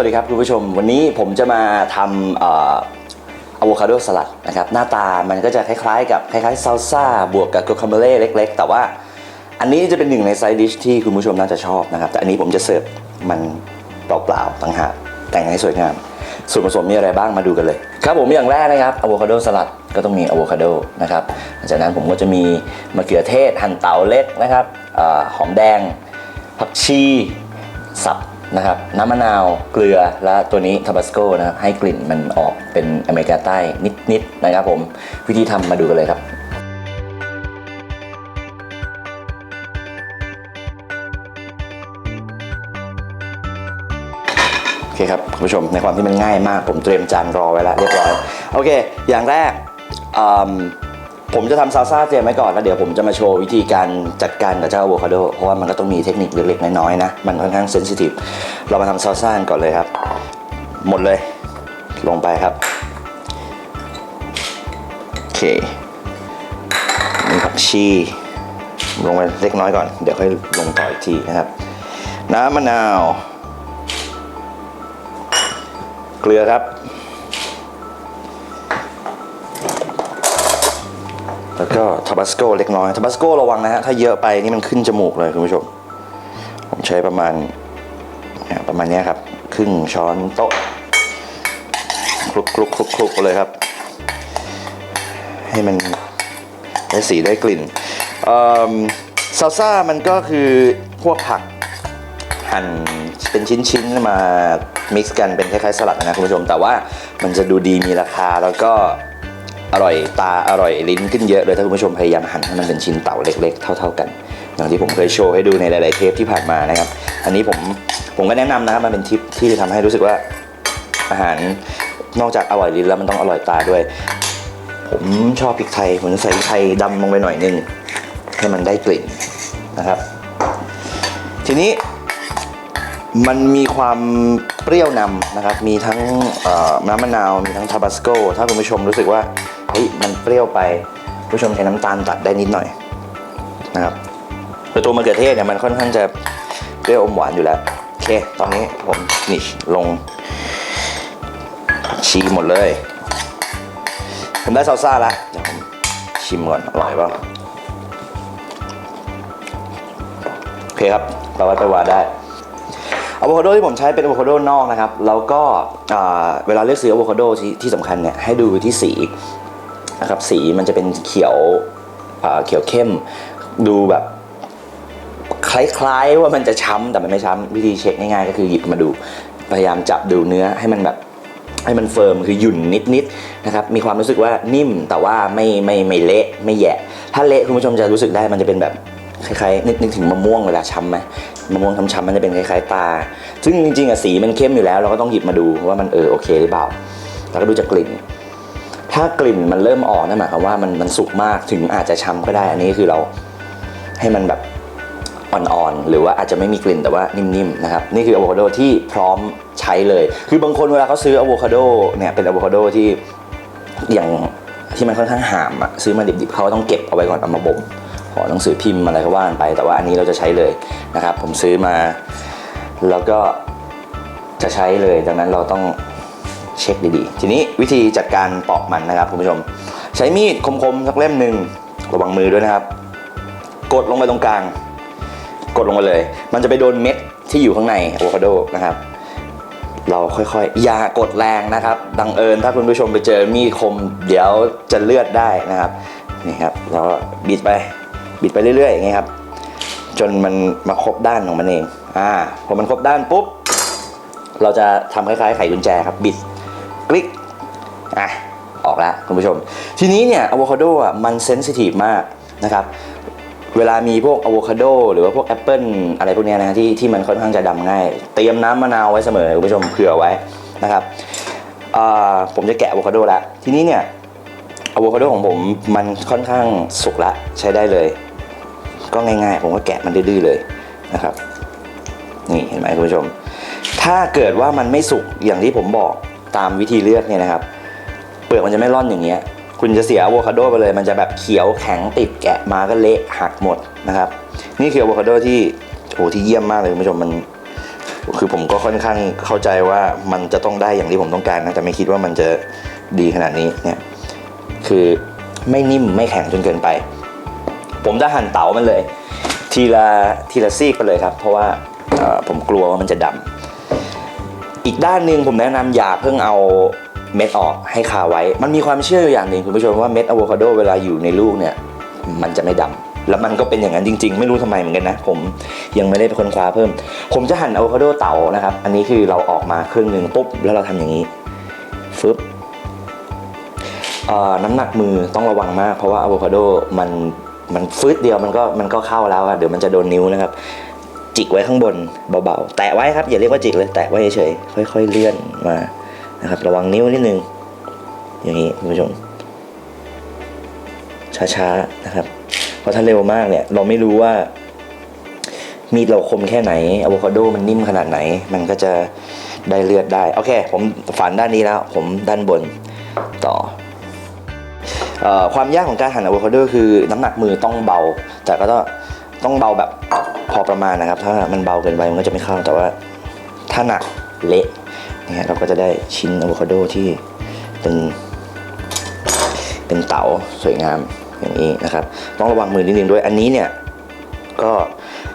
วัสดีครับคุณผู้ชม วันนี้ผมจะมาทำอะโวคาโดสลัดนะครับหน้าตามันก็จะคล้ายๆ กับคล้ายๆซ a ลซ่าบวกกับ g ก a คาเมเล่เล็ก ๆ แต่ว่าอันนี้จะเป็นหนึ่งในไซดิชที่คุณผู้ชมน่าจะชอบนะครับแต่อันนี้ผมจะเสิร์ฟมันเปล่าๆต่างหากแต่งให้สวยงาม ส่วนผสมมีอะไรบ้างมาดูกันเลย ครับผมอย่างแรกนะครับอะโวคาโดสลัดก็ต้องมีอะโวคาโดนะครับหลังจากนั้นผมก็จะมีมะเขือเทศหั่นเตาเล็กนะครับอหอมแดงผักชีสับ นะครับน้ำมะนาวเกลือและตัวนี้ทาบาสโกนะครับให้กลิ่นมันออกเป็นอเมริกาใต้นิดๆนะครับผมวิธีทำมาดูกันเลยครับโอเคครับคุณผู้ชมในความที่มันง่ายมากผมเตรียมจานรอไว้แล้วเรียบร้อย โอเค อย่างแรก ผมจะทำซาซ่าเตรียมไว้ก่อนแล้วเดี๋ยวผมจะมาโชว์วิธีการจัดการกับเจ้าอะโวคาโดเพราะว่ามันก็ต้องมีเทคนิคเล็กๆน้อยๆนะ มันค่อนข้างเซนซิทีฟเรามาทำซาซ่ากันก่อนเลยครับ หมดเลย ลงไปครับโอเคมีผักชีลงไปเล็กน้อยก่อน เดี๋ยวค่อยลงต่ออีกทีนะครับ น้ำมะนาว เกลือครับ แล้วก็ทาบาสโกเล็กน้อยทาบาสโกระวังนะฮะถ้าเยอะไปนี่มันขึ้นจมูกเลยคุณผู้ชม ผมใช้ประมาณประมาณนี้ครับ ครึ่งช้อนโต๊ะคลุกคลุกคลุกคลุกเลยครับ ให้มันได้สีได้กลิ่นซาลซ่ามันก็คือพวกผักหั่นเป็นชิ้นๆมามิกซ์กันเป็นคล้ายๆสลัดนะคุณผู้ชม แต่ว่ามันจะดูดีมีราคาแล้วก็ อร่อยตาอร่อยลิ้นขึ้นเยอะเลยถ้าคุณผู้ชมพยายามหั่นให้มันเป็นชิ้นเต่าเล็ก ๆ เท่า ๆกัน อย่างที่ผมเคยโชว์ให้ดูในหลาย ๆ เทปที่ผ่านมานะครับ อันนี้ผมผมก็แนะนำนะครับมันเป็นทิปที่จะทำให้รู้สึกว่าอาหารนอกจากอร่อยลิ้นแล้วมันต้องอร่อยตาด้วย ผมชอบพริกไทยผมจะใส่พริกไทยดำลงไปหน่อยนึงให้มันได้กลิ่นนะครับ ทีนี้มันมีความเปรี้ยวนำนะครับ มีทั้งน้ำมะนาว มีทั้งทาบาสโก ถ้าคุณผู้ชมรู้สึกว่า ฮ้ยมันเปรี้ยวไปผู้ชมใช้น้ำตาลตัดได้นิดหน่อยนะครับแต่ตัวมะเขือเทศเนี่ยมันค่อนข้างจะเปรี้ยวอมหวานอยู่แล้วโอเคตอนนี้ผมนี่ลงชีหมดเลย ผมได้ซาลซ่าแล้วเดี๋ยวผมชิมก่อนอร่อยเปล่าโอเคครับเราไว้ไปวาได้อะโวคาโดที่ผมใช้เป็นอะโวคาโดนอกนะครับ แล้วก็เวลาเลือกซื้ออะโวคาโดที่ที่สำคัญเนี่ยให้ดูที่สี นะครับสีมันจะเป็นเขียวเขียวเข้มดูแบบคล้ายๆว่ามันจะช้ำแต่มันไม่ช้ำวิธีเช็คง่ายๆก็คือหยิบมาดู พยายามจับดูเนื้อให้มันแบบให้มันเฟิร์มคือหยุ่นนิดๆนะครับมีความรู้สึกว่านิ่มแต่ว่าไม่ไม่ไม่เละไม่แยะถ้าเละคุณผู้ชมจะรู้สึกได้มันจะเป็นแบบคล้ายๆนึกนึกถึงมะม่วงเวลาช้ำไหมมะม่วงช้ำๆมันจะเป็นคล้ายๆตา ซึ่งจริงๆอะสีมันเข้มอยู่แล้ว เราก็ต้องหยิบมาดูว่ามันเออโอเคหรือเปล่าแล้วก็ดูจากกลิ่น ถ้ากลิ่นมันเริ่มออกนั่นหมายความว่ามันมันสุกมากถึงอาจจะช้ำก็ได้ อันนี้คือเราให้มันแบบอ่อนๆ หรือว่าอาจจะไม่มีกลิ่นแต่ว่านิ่มๆ นะครับ นี่คืออะโวคาโดที่พร้อมใช้เลย คือบางคนเวลาเขาซื้ออะโวคาโดเนี่ยเป็นอะโวคาโดที่อย่างที่มันค่อนข้างหามอะซื้อมาดิบๆเขาก็ต้องเก็บเอาไว้ก่อนเอามาบ่มขอหนังสือพิมพ์อะไรก็ว่ากันไป แต่ว่าอันนี้เราจะใช้เลยนะครับ ผมซื้อมา แล้วก็จะใช้เลยดังนั้นเราต้อง เช็คดีๆ ทีนี้วิธีจัดการปอกมันนะครับคุณผู้ชม ใช้มีดคมๆสักเล่มหนึ่งระวังมือด้วยนะครับ กดลงไปตรงกลาง กดลงไปเลย มันจะไปโดนเม็ดที่อยู่ข้างในอะโวคาโดนะครับ เราค่อยๆ อย่ากดแรงนะครับ ดังเอิญถ้าคุณผู้ชมไปเจอมีดคม เดี๋ยวจะเลือดได้นะครับนี่ครับเราบิดไปบิดไปเรื่อยๆอย่างเงี้ครับ จนมันมาครบด้านของมันเองอ่าพอมันครบด้านปุ๊บเราจะทำคล้ายๆไขกุญแจครับบิด คลิกอะออกแล้วคุณผู้ชม ทีนี้เนี่ยอะโวคาโดอะมันเซนซิทีฟมากนะครับเวลามีพวกอะโวคาโดหรือว่าพวกแอปเปิลอะไรพวกเนี้ยนะที่ที่มันค่อนข้างจะดำง่าย เตรียมน้ำมะนาวไว้เสมอคุณผู้ชมเผื่อไว้นะครับอ่าผมจะแกะอะโวคาโดแล้วทีนี้เนี่ยอะโวคาโดของผมมันค่อนข้างสุกละใช้ได้เลย ก็ง่ายๆ ผมก็แกะมันดื้อเลยนะครับ นี่เห็นไหมคุณผู้ชม ถ้าเกิดว่ามันไม่สุกอย่างที่ผมบอก ตามวิธีเลือกเนี่ยนะครับ เปลือกมันจะไม่ร่อนอย่างเงี้ย คุณจะเสียอะโวคาโดไปเลย มันจะแบบเขียวแข็งติดแกะมาก็เละหักหมดนะครับ นี่คืออะโวคาโดที่โอ้ที่เยี่ยมมากเลยคุณผู้ชมมัน คือผมก็ค่อนข้างเข้าใจว่ามันจะต้องได้อย่างที่ผมต้องการนะแต่ไม่คิดว่ามันจะดีขนาดนี้เนี่ยคือไม่นิ่มไม่แข็งจนเกินไป ผมจะหั่นเต๋ามันเลย ทีละทีละซีกไปเลยครับ เพราะว่าผมกลัวว่ามันจะดำ อีกด้านหนึ่งผมแนะนำอย่าเพิ่งเอาเม็ดออกให้คาไว้ มันมีความเชื่ออยู่อย่างหนึ่งคุณผู้ชมว่าเม็ดอะโวคาโดเวลาอยู่ในลูกเนี่ยมันจะไม่ดำแล้วมันก็เป็นอย่างนั้นจริง ๆ ไม่รู้ทำไมเหมือนกันนะ ผมยังไม่ได้เป็นคนคว้าเพิ่ม ผมจะหั่นอะโวคาโดเต๋านะครับ อันนี้คือเราออกมาครึ่งหนึ่งปุ๊บแล้วเราทำอย่างนี้ฟึบเอ่อน้ำหนักมือต้องระวังมาก เพราะว่าอะโวคาโดมันมันฟืดเดียวมันก็มันก็เข้าแล้วอะเดี๋ยวมันจะโดนนิ้วนะครับ จิกไว้ข้างบนเบาๆ แตะไว้ครับอย่าเรียกว่าจิกเลย แตะไว้เฉยๆค่อย ๆ เลื่อนมานะครับ ระวังนิ้วนิดนึง อย่างนี้คุณผู้ชมช้าๆนะครับเพราะถ้าเร็วมากเนี่ย เราไม่รู้ว่า มีดเราคมแค่ไหนอะโวคาโดมันนิ่มขนาดไหน มันก็จะได้เลือดได้โอเค ผมฝันด้านนี้แล้ว ผมด้านบนต่ออความยากของการหั่นอะโวคาโดคือน้ำหนักมือต้องเบา แต่ก็ต้อง ต้องเบาแบบพอประมาณนะครับ ถ้ามันเบาเกินไปมันก็จะไม่เข้าแต่ว่าถ้าหนักเละนะฮะเราก็จะได้ชิ้นอะโวคาโดที่เป็นเป็นเต๋าสวยงามอย่างนี้นะครับ ต้องระวังมือนิดนึงด้วยอันนี้เนี่ยก็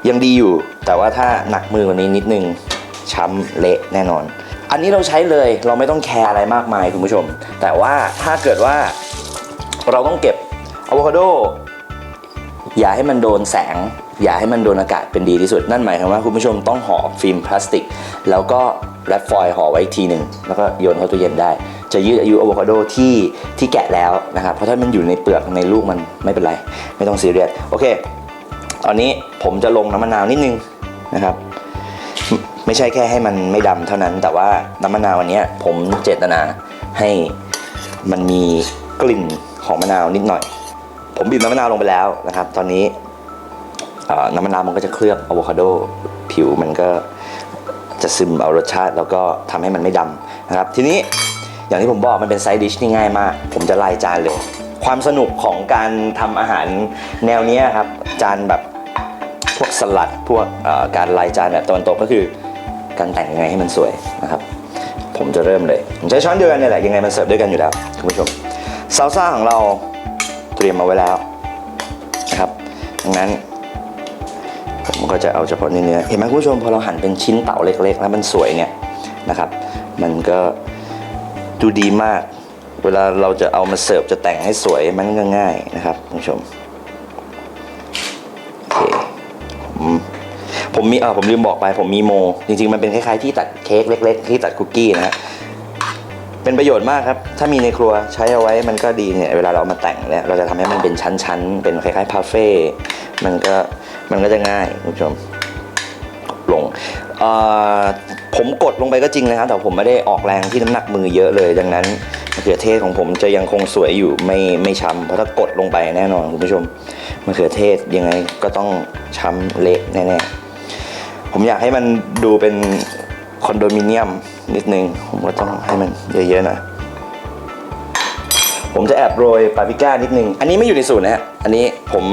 ยังดีอยู่ แต่ว่าถ้าหนักมือกว่านี้นิดนึงช้ำเละแน่นอน อันนี้เราใช้เลยเราไม่ต้องแคร์อะไรมากมายคุณผู้ชม แต่ว่าถ้าเกิดว่าเราต้องเก็บอะโวคาโด อย่าให้มันโดนแสง อย่าให้มันโดนอากาศเป็นดีที่สุด นั่นหมายความว่าคุณผู้ชมต้องห่อฟิล์มพลาสติก แล้วก็แรปฟอยล์ห่อไว้ทีหนึ่งแล้วก็โยนเข้าตู้เย็นได้ จะยืดอายุอะโวคาโดที่ที่แกะแล้วนะครับ เพราะถ้ามันอยู่ในเปลือกในลูกมันไม่เป็นไร ไม่ต้องซีเรียสโอเค ตอนนี้ผมจะลงน้ำมะนาวนิดนึงนะครับไม่ใช่แค่ให้มันไม่ดำเท่านั้น แต่ว่าน้ำมะนาววันนี้ผมเจตนาให้มันมีกลิ่นของมะนาวนิดหน่อย ผมบีบน้ำมะนาวลงไปแล้วนะครับ ตอนนี้น้ำมะนาวมันก็จะเคลือบอะโวคาโดผิวมันก็จะซึมเอารสชาติแล้วก็ทำให้มันไม่ดำนะครับ ทีนี้อย่างที่ผมบอกมันเป็นไซด์ดิชที่ง่ายมาก ผมจะไล่จานเลย ความสนุกของการทำอาหารแนวเนี้ยครับ จานแบบพวกสลัดพวกการไลายจานแบบตะวันตกก็คือ การแต่งยังไงให้มันสวยนะครับ ผมจะเริ่มเลยผมใช้ช้อนเดียวกันนี่แหละยังไงมันเสิร์ฟด้วยกันอยู่แล้วคุณผู้ชมซาลซ่าของเรา รียมมาไว้แล้วนะครับ ดังนั้นผมก็จะเอาเฉพาะเนื้อเห็นไหมคุณผู้ชมพอเราหั่นเป็นชิ้นเต่าเล็กๆ แล้วมันสวยเนี่ยนะครับ มันก็ดูดีมาก เวลาเราจะเอามาเสิร์ฟจะแต่งให้สวยมันก็ง่ายนะครับคุณผู้ชมโอเคผมมีเออผมลืมบอกไปผมมีโม จริงๆมันเป็นคล้ายๆที่ตัดเค้กเล็ก ๆ ที่ตัดคุกกี้นะฮะ เป็นประโยชน์มากครับ ถ้ามีในครัวใช้เอาไว้มันก็ดีเนี่ย เวลาเราเอามาแต่งเนี่ยเราจะทำให้มันเป็นชั้นๆ เป็นคล้ายๆพาเฟ่มันก็มันก็จะง่ายคุณผู้ชมลงผมกดลงไปก็จริงนะครับ แต่ผมไม่ได้ออกแรงที่น้ำหนักมือเยอะเลย ดังนั้นมะเขือเทศของผมจะยังคงสวยอยู่ไม่ไม่ช้ำเพราะถ้ากดลงไปแน่นอนคุณผู้ชมมะเขือเทศยังไงก็ต้องช้ำเละแน่ๆผมอยากให้มันดูเป็นคอนโดมิเนียม นิดนึง ผมก็ต้องให้มันเยอะๆหน่อยผมจะแอบโรยปาปริก้านิดนึง อันนี้ไม่อยู่ในสูตรนะฮะ อันนี้ผม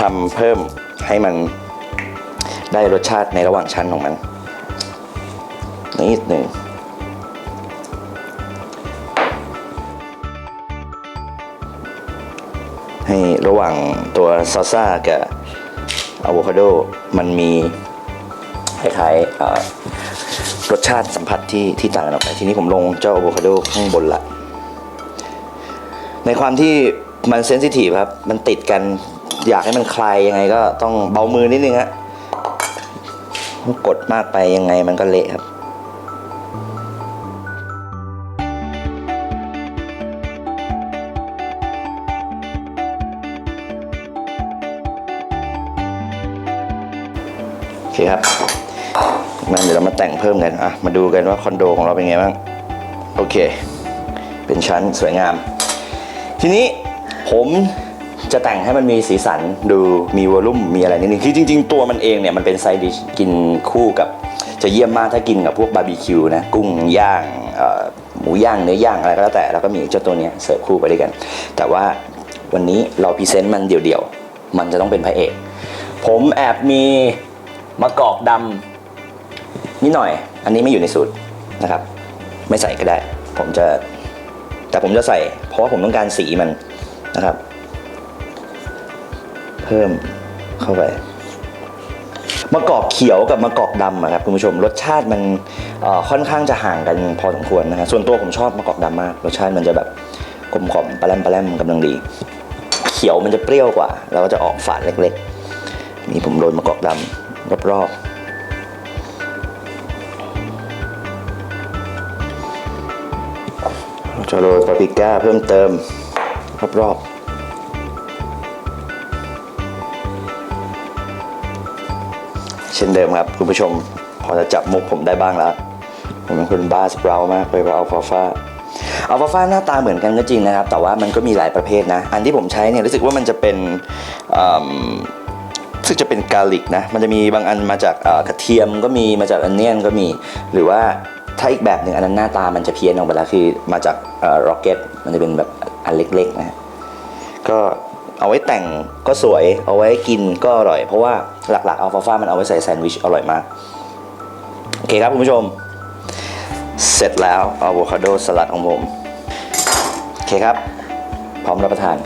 ทำเพิ่มให้มันได้รสชาติในระหว่างชั้นของมันนิดหนึ่งให้ระหว่างตัวซอสซ่ากับอะโวคาโดมันมีคล้ายๆอ่อร สชาติสัมผัสที่ที่ต่างกันออกไปทีนี้ผมลงเจ้าอะโวคาโดข้างบนละ ในความที่มันเซนซิทีฟครับ มันติดกันอยากให้มันคลายยังไงก็ต้องเบามือนิดนึงฮะกดมากไปยังไงมันก็เละครับ โอเคครับ งั้นเดี๋ยวเรามาแต่งเพิ่มกันอะมาดูกันว่าคอนโดของเราเป็นไงบ้างโอเค เป็นชั้นสวยงาม ทีนี้ผมจะแต่งให้มันมีสีสันดูมีวอลลุ่มมีอะไรนิดนึงคือจริง ๆ ตัวมันเองเนี่ยมันเป็นไซดิชกินคู่กับ จะเยี่ยมมากถ้ากินกับพวกบาร์บีคิวนะกุ้งย่างหมูย่างเนื้อย่างอะไรก็แล้วแต่แล้วก็มีเจ้าตัวนี้เสิร์ฟคู่ไปด้วยกัน แต่ว่าวันนี้เราพรีเซนต์มันเดี่ยวๆ มันจะต้องเป็นพระเอก ผมแอบมีมะกอกดำ นิดหน่อย อันนี้ไม่อยู่ในสูตรนะครับ ไม่ใส่ก็ได้ ผมจะ แต่ผมจะใส่ เพราะว่าผมต้องการสีมันนะครับ เพิ่มเข้าไปมะกอกเขียวกับมะกอกดำครับคุณผู้ชมรสชาติมันค่อนข้างจะห่างกันพอสมควรนะฮะส่วนตัวผมชอบมะกอกดำมาก รสชาติมันจะแบบกลมกล่อมปลาแรมปลาแรมกำลังดี เขียวมันจะเปรี้ยวกว่า แล้วก็จะออกฝาดเล็กๆนี่ผมโรยมะกอกดำรอบๆ โรยปาปริก้าเพิ่มเติมรอบๆเช่นเดิมครับ คุณผู้ชมพอจะจับมุกผมได้บ้างแล้วผมเป็นคนบ้าสเปรามากเลยว่าอัลฟาฟาอัลฟาฟาหน้าตาเหมือนกันก็จริงนะครับ แต่ว่ามันก็มีหลายประเภทนะ อันที่ผมใช้เนี่ยรู้สึกว่ามันจะเป็นอืมรู้สึกจะเป็นกาลิกนะ มันจะมีบางอันมาจากกระเทียมก็มีมาจากอันเนียนก็มีหรือว่า ถ้าอีกแบบหนึ่งอันนั้นหน้าตามันจะเพี้ยนออกไปแล้วคือมาจากร็อกเก็ตมันจะเป็นแบบอันเล็กๆนะก็เอาไว้แต่งก็สวยเอาไว้กินก็อร่อย เพราะว่าหลักๆอัลฟาฟามันเอาไว้ใส่แซนด์วิชอร่อยมาก โอเคครับคุณผู้ชม เสร็จแล้วอะโวคาโดสลัดของผม โอเคครับ พร้อมรับประทาน